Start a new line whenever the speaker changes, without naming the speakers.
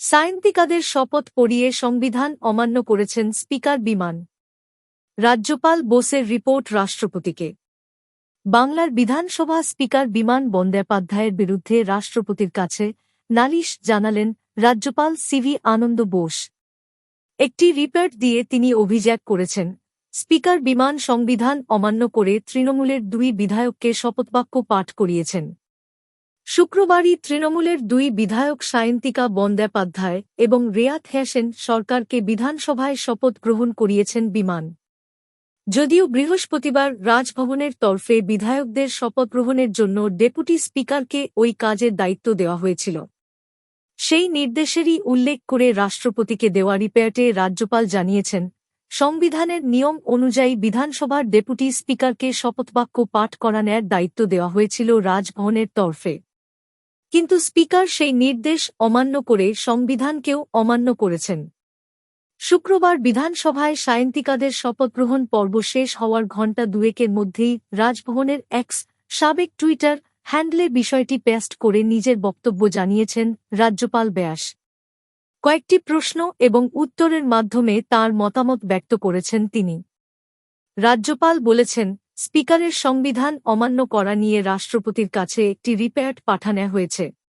সায়েন্তিকাদের শপথ পড়িয়ে সংবিধান অমান্য করেছেন স্পিকার বিমান। রাজ্যপাল বোসের রিপোর্ট রাষ্ট্রপতিকে। বাংলার বিধানসভা স্পিকার বিমান বন্দ্যোপাধ্যায়ের বিরুদ্ধে রাষ্ট্রপতির কাছে নালিশ জানালেন রাজ্যপাল সিভি আনন্দ বোস। একটি রিপোর্ট দিয়ে তিনি অভিযোগ করেছেন, স্পিকার বিমান সংবিধান অমান্য করে তৃণমূলের দুই বিধায়ককে শপথবাক্য পাঠ করিয়েছেন। শুক্রবারই তৃণমূলের দুই বিধায়ক সায়ন্তিকা বন্দ্যোপাধ্যায় এবং রেয়াত হ্যাসেন সরকারকে বিধানসভায় শপথ গ্রহণ করিয়েছেন বিমান। যদিও বৃহস্পতিবার রাজভবনের তরফে বিধায়কদের শপথ গ্রহণের জন্য ডেপুটি স্পিকারকে ওই কাজের দায়িত্ব দেওয়া হয়েছিল। সেই নির্দেশেরই উল্লেখ করে রাষ্ট্রপতিকে দেওয়া রিপোর্টে রাজ্যপাল জানিয়েছেন, সংবিধানের নিয়ম অনুযায়ী বিধানসভার ডেপুটি স্পিকারকে শপথবাক্য পাঠ করানোর দায়িত্ব দেওয়া হয়েছিল রাজভবনের তরফে। কিন্তু স্পিকার সেই নির্দেশ অমান্য করে সংবিধানকেও অমান্য করেছেন। শুক্রবার বিধানসভায় সায়ন্তিকাদের শপথগ্রহণ পর্ব শেষ হওয়ার ঘণ্টা দুয়েকের মধ্যেই রাজভবনের এক্স সাবেক টুইটার হ্যান্ডলে বিষয়টি পেস্ট করে নিজের বক্তব্য জানিয়েছেন রাজ্যপাল ব্যাস। কয়েকটি প্রশ্ন এবং উত্তরের মাধ্যমে তার মতামত ব্যক্ত করেছেন তিনি। রাজ্যপাল বলেছেন, স্পিকারের সংবিধান অমান্য করা নিয়ে রাষ্ট্রপতির কাছে একটি রিপোর্ট পাঠানো হয়েছে।